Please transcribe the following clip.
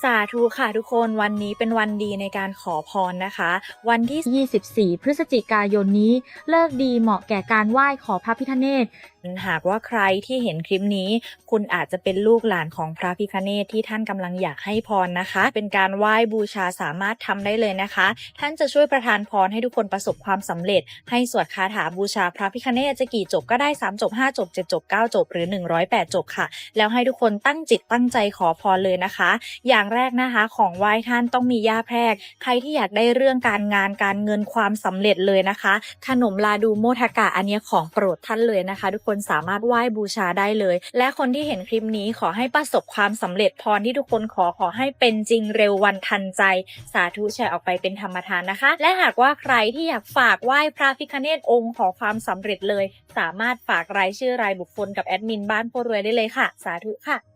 สาธุค่ะทุกคนวันนี้เป็นวันดีในการขอพรนะคะ วันที่ 24 พฤศจิกายนนี้ เลิกดีเหมาะแก่การไหว้ขอพระพิฆเนศ หากว่าใครที่เห็นคลิปนี้ คุณอาจจะเป็นลูกหลานของพระพิคเนตที่ท่านกำลังอยากให้พรนะคะ เป็นการไหว้บูชาสามารถทำได้เลยนะคะ ท่านจะช่วยประทานพรให้ทุกคนประสบความสำเร็จ ให้สวดคาถาบูชาพระพิคเนตจะกี่จบก็ได้ 3 จบ 5 จบ 7 จบ 9 จบ หรือ 108 จบค่ะ แล้วให้ทุกคนตั้งจิตตั้งใจขอพรเลยนะคะ อย่างแรกนะคะของไหว้ท่านต้องมีย่าแพรก ใครที่อยากได้เรื่องการงานการเงินความสำเร็จเลยนะคะ ขนมลาดูโมทากะอันนี้ของโปรดท่านเลยนะคะ ทุกคนสามารถไหว้บูชาได้เลย และคนที่เห็นคลิปนี้ขอให้ประสบความสำเร็จพรที่ทุกคนขอขอให้เป็นจริงเร็ววันทันใจ สาธุแชร์ออกไปเป็นธรรมทานนะคะ และหากว่าใครที่อยากฝากไหว้พระพิคเนตองค์ขอความสำเร็จเลย สามารถฝากรายชื่อรายบุคคลกับแอดมินบ้านพ่อรวยได้เลยค่ะ สาธุค่ะ